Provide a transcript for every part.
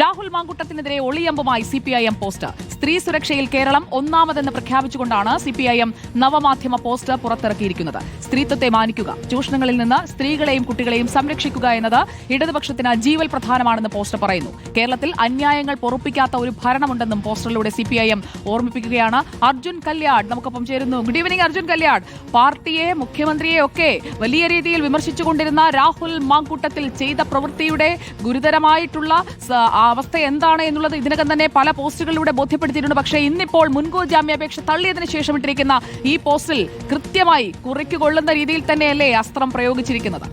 രാഹുൽ മാങ്കുട്ടത്തിനെതിരെ ഒളിയമ്പുമായി C P I M post. സ്ത്രീ സുരക്ഷയിൽ കേരളം ഒന്നാമതെന്ന് പ്രഖ്യാപിച്ചുകൊണ്ടാണ് സി പി ഐ എം നവമാധ്യമ പോസ്റ്റ് പുറത്തിറക്കിയിരിക്കുന്നത്. സ്ത്രീത്വത്തെ മാനിക്കുക. ചൂഷണങ്ങളിൽ നിന്ന് സ്ത്രീകളെയും കുട്ടികളെയും സംരക്ഷിക്കുക എന്നത് ഇടതുപക്ഷത്തിന് ജീവൽ പ്രധാനമാണെന്ന് പോസ്റ്റർ പറയുന്നു. കേരളത്തിൽ അന്യായങ്ങൾ പൊറുപ്പിക്കാത്ത ഒരു ഭരണമുണ്ടെന്നും പോസ്റ്ററിലൂടെ സി പി ഐ എം ഓർമ്മിപ്പിക്കുകയാണ് അർജുൻ കല്യാട് നമുക്കൊപ്പം ചേരുന്നു. ഗുഡ് ഈവനിംഗ് അർജുൻ കല്യാട് പാർട്ടിയെ മുഖ്യമന്ത്രിയെ ഒക്കെ വലിയ രീതിയിൽ വിമർശിച്ചുകൊണ്ടിരുന്ന രാഹുൽ മാങ്കൂട്ടത്തിൽ ചെയ്ത പ്രവൃത്തിയുടെ ഗുരുതരമായിട്ടുള്ള അവസ്ഥ എന്താണ് എന്നുള്ളത് ഇതിനകം തന്നെ പല പോസ്റ്റുകളിലൂടെ ബോധ്യപ്പെടുത്തിയിട്ടുണ്ട്. പക്ഷേ ഇന്നിപ്പോൾ മുൻകൂർ ജാമ്യാപേക്ഷ തള്ളിയതിന് ശേഷം ഇട്ടിരിക്കുന്ന ഈ പോസ്റ്റിൽ കൃത്യമായി കുറിക്കുകൊള്ളുന്ന രീതിയിൽ തന്നെയല്ലേ അസ്ത്രം പ്രയോഗിച്ചിരിക്കുന്നത്.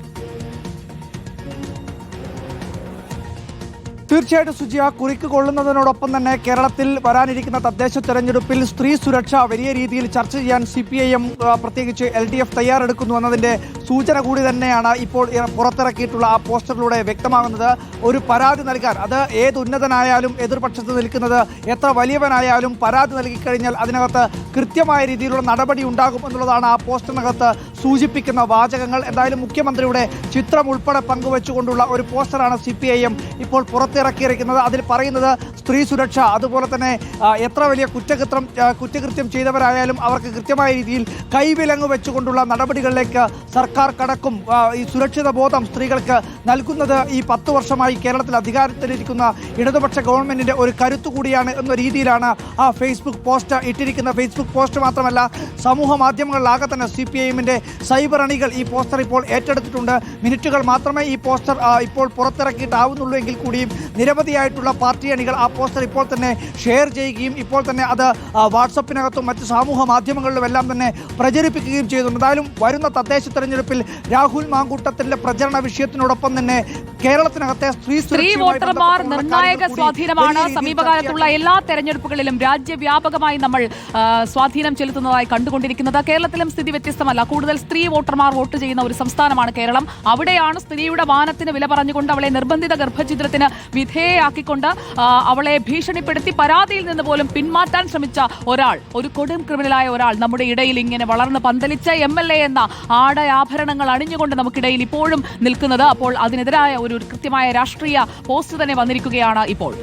തീർച്ചയായിട്ടും സുജിയ കുറിക്ക് കൊള്ളുന്നതിനോടൊപ്പം തന്നെ കേരളത്തിൽ വരാനിരിക്കുന്ന തദ്ദേശ തെരഞ്ഞെടുപ്പിൽ സ്ത്രീ സുരക്ഷ വലിയ രീതിയിൽ ചർച്ച ചെയ്യാൻ സി പി ഐ എം പ്രത്യേകിച്ച് എൽ ഡി എഫ് തയ്യാറെടുക്കുന്നു എന്നതിന്റെ സൂചന കൂടി തന്നെയാണ് ഇപ്പോൾ പുറത്തിറക്കിയിട്ടുള്ള ആ പോസ്റ്ററിലൂടെ വ്യക്തമാകുന്നത്. ഒരു പരാതി നൽകാൻ അത് ഏത് ഉന്നതനായാലും എതിർപക്ഷത്ത് നിൽക്കുന്നത് എത്ര വലിയവനായാലും പരാതി നൽകിക്കഴിഞ്ഞാൽ അതിനകത്ത് കൃത്യമായ രീതിയിലുള്ള നടപടി ഉണ്ടാകും എന്നുള്ളതാണ് ആ പോസ്റ്ററിനകത്ത് സൂചിപ്പിക്കുന്ന വാചകങ്ങൾ. എന്തായാലും മുഖ്യമന്ത്രിയുടെ ചിത്രം ഉൾപ്പെടെ പങ്കുവെച്ചുകൊണ്ടുള്ള ഒരു പോസ്റ്ററാണ് സി ഇപ്പോൾ പുറത്തിറക്കിയിരിക്കുന്നത്. അതിൽ പറയുന്നത് സ്ത്രീ സുരക്ഷ അതുപോലെ തന്നെ എത്ര വലിയ കുറ്റകൃത്യം കുറ്റകൃത്യം ചെയ്തവരായാലും അവർക്ക് കൃത്യമായ രീതിയിൽ കൈവിലങ്ങ് വെച്ചുകൊണ്ടുള്ള നടപടികളിലേക്ക് സർക്കാർ കടക്കും. ഈ സുരക്ഷിത ബോധം സ്ത്രീകൾക്ക് നൽകുന്നത് ഈ പത്ത് വർഷമായി കേരളത്തിൽ അധികാരത്തിലിരിക്കുന്ന ഇടതുപക്ഷ ഗവൺമെന്റിന്റെ ഒരു കരുത്തു കൂടിയാണ് എന്ന രീതിയിലാണ് ആ ഫേസ്ബുക്ക് പോസ്റ്റ് ഇട്ടിരിക്കുന്ന. ഫേസ്ബുക്ക് പോസ്റ്റ് മാത്രമല്ല സമൂഹ മാധ്യമങ്ങളിലാകെ തന്നെ സി പി ഐഎമ്മിന്റെ സൈബർ അണികൾ ഈ പോസ്റ്റർ ഇപ്പോൾ ഏറ്റെടുത്തിട്ടുണ്ട്. മിനിറ്റുകൾ മാത്രമേ ഈ പോസ്റ്റർ ഇപ്പോൾ പുറത്തിറക്കിയിട്ടാവുന്നുള്ളൂ എങ്കിൽ കൂടിയും നിരവധിയായിട്ടുള്ള പാർട്ടി അണികൾ ആ പോസ്റ്റർ ഇപ്പോൾ തന്നെ ഷെയർ ചെയ്യുകയും ഇപ്പോൾ തന്നെ അത് വാട്സപ്പിനകത്തും മറ്റ് സാമൂഹ മാധ്യമങ്ങളിലും എല്ലാം തന്നെ പ്രചരിപ്പിക്കുകയും ചെയ്തിട്ടുണ്ട്. എന്തായാലും വരുന്ന തദ്ദേശ തെരഞ്ഞെടുപ്പിൽ രാഹുൽ മാങ്കൂട്ടത്തിന്റെ പ്രചരണ വിഷയത്തിനോടൊപ്പം തന്നെ കേരളത്തിനകത്തെ സ്ത്രീ സ്ത്രീ വോട്ടർമാർ നിർണായക സ്വാധീനമാണ് സമീപകാലത്തുള്ള എല്ലാ തെരഞ്ഞെടുപ്പുകളിലും രാജ്യവ്യാപകമായി നമ്മൾ സ്വാധീനം ചെലുത്തുന്നതായി കണ്ടുകൊണ്ടിരിക്കുന്നത്. കേരളത്തിലും സ്ഥിതി വ്യത്യസ്തമല്ല. കൂടുതൽ സ്ത്രീ വോട്ടർമാർ വോട്ട് ചെയ്യുന്ന ഒരു സംസ്ഥാനമാണ് കേരളം. അവിടെയാണ് സ്ത്രീയുടെ മാനത്തിന് വില പറഞ്ഞുകൊണ്ട് അവളെ നിർബന്ധിത ഗർഭഛിദ്രത്തിന് വിധേയയാക്കിക്കൊണ്ട് ആ, അവളെ ഭീഷണിപ്പെടുത്തി പരാതിയിൽ നിന്ന് പോലും പിന്മാറ്റാൻ ശ്രമിച്ച ഒരാൾ ഒരു കൊടും ക്രിമിനലായ ഒരാൾ നമ്മുടെ ഇടയിൽ ഇങ്ങനെ വളർന്ന് പന്തലിച്ച എം എൽ എ എന്ന ആടയാഭരണങ്ങൾ അണിഞ്ഞുകൊണ്ട് നമുക്കിടയിൽ ഇപ്പോഴും നിൽക്കുന്നത്. അപ്പോൾ അതിനെതിരായ ഒരു കൃത്യമായ രാഷ്ട്രീയ പോസ്റ്റ് തന്നെ വന്നിരിക്കുകയാണ് ഇപ്പോൾ.